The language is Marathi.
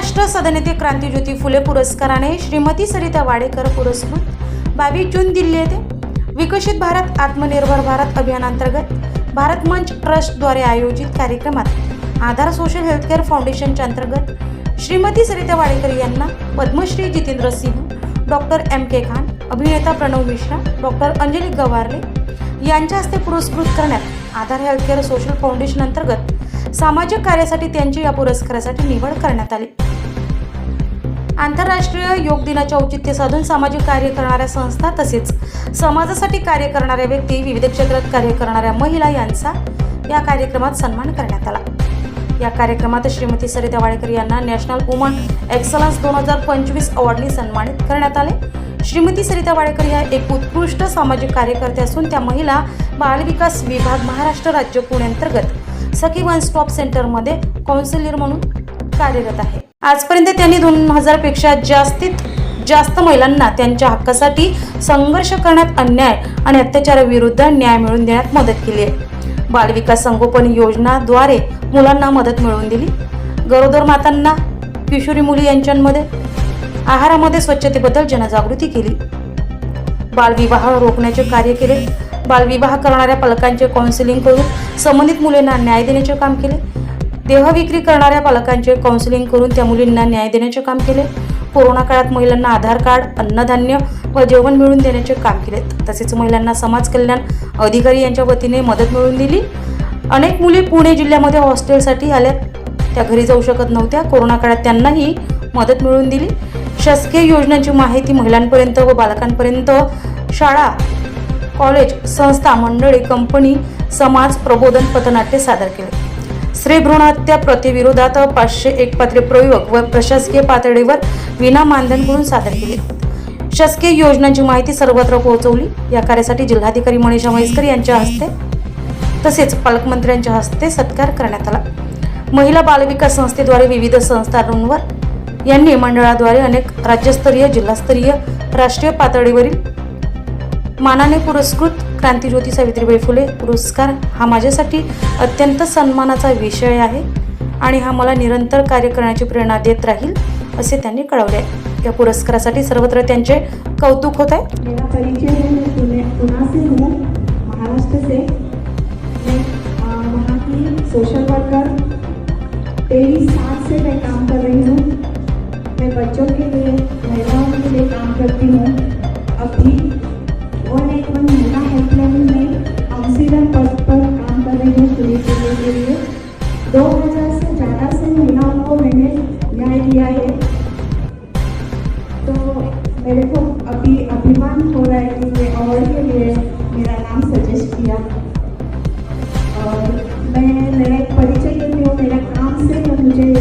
ज्येष्ठ सदनेते क्रांतीज्योती फुले पुरस्काराने श्रीमती सरिता वाडेकर पुरस्कृत. बावीस जून दिल्ली येथे विकसित भारत आत्मनिर्भर भारत अभियानांतर्गत भारत मंच ट्रस्टद्वारे आयोजित कार्यक्रमात आधार सोशल हेल्थकेअर फाउंडेशनच्या अंतर्गत श्रीमती सरिता वाडेकर यांना Padmashri Jitendra Singh doctor M K Khan अभिनेता प्रणव मिश्रा डॉक्टर अंजली गवारले यांच्या हस्ते पुरस्कृत करण्यात आधार हेल्थकेअर सोशल फाउंडेशन अंतर्गत सामाजिक कार्यासाठी त्यांची या पुरस्कारासाठी निवड करण्यात आली. आंतरराष्ट्रीय योग दिनाचे औचित्य साधून सामाजिक कार्य करणाऱ्या संस्था तसेच समाजासाठी कार्य करणाऱ्या व्यक्ती विविध क्षेत्रात कार्य करणाऱ्या महिला यांचा या कार्यक्रमात सन्मान करण्यात आला. या कार्यक्रमात श्रीमती सरिता वाडेकर यांना नॅशनल वुमन एक्सलन्स दोन हजार पंचवीस अवॉर्डने सन्मानित करण्यात आले. श्रीमती सरिता वाडेकर या एक उत्कृष्ट सामाजिक कार्यकर्ते असून त्या महिला बालविकास विभाग महाराष्ट्र राज्य पुणे अंतर्गत सखी वन स्टॉप सेंटरमध्ये कौन्सिलर म्हणून कार्यरत आहे. आजपर्यंत त्यांनी दोन हजारपेक्षा जास्तीत जास्त महिलांना त्यांच्या हक्कासाठी संघर्ष करण्यात अन्याय आणि अत्याचाराविरुद्ध न्याय मिळवून देण्यात मदत केली आहे. बालविकास संगोपन योजनाद्वारे मुलांना मदत मिळवून दिली. गरोदर मातांना किशोरी मुली यांच्यामध्ये आहारामध्ये स्वच्छतेबद्दल जनजागृती केली. बालविवाह रोखण्याचे कार्य केले. बालविवाह करणाऱ्या पालकांचे काउन्सिलिंग करून संबंधित मुलींना न्याय देण्याचे काम केले. देहविक्री करणाऱ्या पालकांचे काउन्सिलिंग करून त्या मुलींना न्याय देण्याचे काम केले. कोरोना काळात महिलांना आधार कार्ड अन्नधान्य व जेवण मिळवून देण्याचे काम केले. तसेच महिलांना समाज कल्याण अधिकारी यांच्या वतीने मदत मिळवून दिली. अनेक मुली पुणे जिल्ह्यामध्ये हॉस्टेलसाठी आल्या. त्या घरी जाऊ शकत नव्हत्या. कोरोना काळात त्यांनाही मदत मिळवून दिली. शासकीय योजनांची माहिती महिलांपर्यंत व बालकांपर्यंत शाळा कॉलेज संस्था मंडळी कंपनी समाज प्रबोधन पथनाट्य सादर केले. स्त्री भ्रूण हत्या प्रतिविरोधात पाचशे एक पात्रे प्रयोग व प्रशासकीय पातळीवर विना मानधन करून सादर केले. शासकीय योजनांची माहिती सर्वत्र पोहोचवली. या कार्यासाठी जिल्हाधिकारी मनीषा म्हैसकर यांच्या हस्ते तसेच पालकमंत्र्यांच्या हस्ते सत्कार करण्यात आला. महिला बालविकास संस्थेद्वारे विविध संस्थांवर यांनी मंडळाद्वारे अनेक राज्यस्तरीय जिल्हास्तरीय राष्ट्रीय पातळीवरील मानाने पुरस्कृत क्रांतिज्योती सावित्रीबाई फुले. पुरस्कार हा माझ्यासाठी अत्यंत सन्मानाचा विषय आहे आणि हा मला निरंतर कार्य करण्याची प्रेरणा देत राहील असे त्यांनी कळवले आहे. या पुरस्कारासाठी सर्वत्र त्यांचे कौतुक होत आहे. सोशल वर्कर तेईस साल से मैं काम कर रही हूँ. मैं बच्चों के लिए महिलाओं के लिए काम करती हूँ. अब भी और एक वन महिला हेल्पलाइन में काउंसिलर पद पर काम कर रही हूँ पुलिस के लिए दो हज़ार से ज़्यादा से महिलाओं को मैंने न्याय दिया है तो मेरे को अभी अभिमान हो रहा है कि मैं अवार्ड के लिए मेरा नाम सजेस्ट किया और मैं मेरे परिचय देती हूँ मेरे काम से मुझे